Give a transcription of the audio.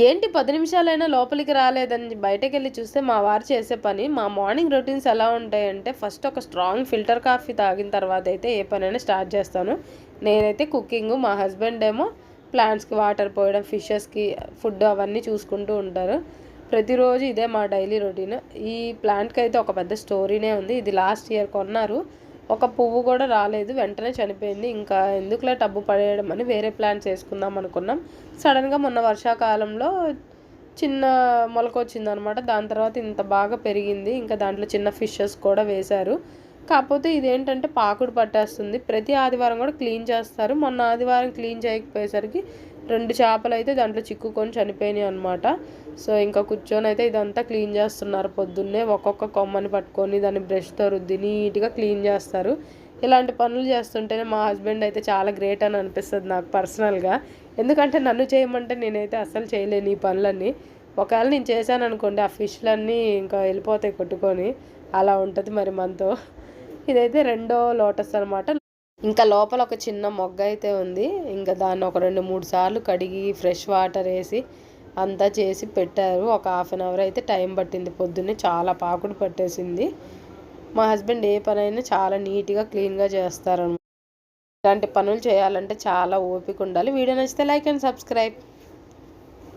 ఏంటి పది నిమిషాలైనా లోపలికి రాలేదని బయటకు వెళ్ళి చూస్తే మా వారు చేసే పని మా మార్నింగ్ రొటీన్స్ ఎలా ఉంటాయంటే ఫస్ట్ ఒక స్ట్రాంగ్ ఫిల్టర్ కాఫీ తాగిన తర్వాత అయితే ఏ పనైనా స్టార్ట్ చేస్తాను. నేనైతే కుకింగ్ మా హస్బెండ్ ఏమో ప్లాంట్స్కి వాటర్ పోయడం ఫిషెస్కి ఫుడ్ అవన్నీ చూసుకుంటూ ఉంటారు. ప్రతిరోజు ఇదే మా డైలీ రొటీన్ ఈ ప్లాంట్కి అయితే ఒక పెద్ద స్టోరీనే ఉంది. ఇది లాస్ట్ ఇయర్ కొన్నారు. ఒక పువ్వు కూడా రాలేదు వెంటనే చనిపోయింది. ఇంకా ఎందుకులే టబ్బు పడేయడం అని వేరే ప్లాంట్స్ వేసుకుందాం అనుకున్నాం. సడన్గా మొన్న వర్షాకాలంలో చిన్న మొలక వచ్చిందనమాట. దాని తర్వాత ఇంత బాగా పెరిగింది. ఇంకా దాంట్లో చిన్న ఫిషెస్ కూడా వేశారు. కాకపోతే ఇదేంటంటే పాకుడు పట్టేస్తుంది. ప్రతి ఆదివారం కూడా క్లీన్ చేస్తారు. మొన్న ఆదివారం క్లీన్ చేయకపోయేసరికి రెండు చేపలు అయితే దాంట్లో చిక్కుకొని చనిపోయినాయి అనమాట సో ఇంకా కూర్చొని అయితే ఇదంతా క్లీన్ చేస్తున్నారు పొద్దున్నే. ఒక్కొక్క కొమ్మని పట్టుకొని దాన్ని బ్రష్తో రుద్ది నీట్గా క్లీన్ చేస్తారు. ఇలాంటి పనులు చేస్తుంటేనే మా హస్బెండ్ అయితే చాలా గ్రేట్ అని అనిపిస్తుంది నాకు పర్సనల్గా ఎందుకంటే నన్ను చేయమంటే నేనైతే అస్సలు చేయలేను ఈ పనులన్నీ. ఒకవేళ నేను చేశాను అనుకోండి ఆ ఫిష్లన్నీ ఇంకా వెళ్ళిపోతాయి కొట్టుకొని. అలా ఉంటుంది మరి మనతో. ఇదైతే రెండో లోటస్ అనమాట ఇంకా లోపల ఒక చిన్న మొగ్గ అయితే ఉంది. ఇంకా దాన్ని ఒక రెండు మూడు సార్లు కడిగి ఫ్రెష్ వాటర్ వేసి అంతా చేసి పెట్టారు. ఒక హాఫ్ అన్ అవర్ అయితే టైం పట్టింది. పొద్దున్నే చాలా పాకుడు పట్టేసింది. మా హస్బెండ్ ఏ పనైనా చాలా నీట్గా క్లీన్గా చేస్తారు ఇలాంటి పనులు చేయాలంటే చాలా ఓపిక ఉండాలి. వీడియో నచ్చితే లైక్ అండ్ సబ్స్క్రైబ్.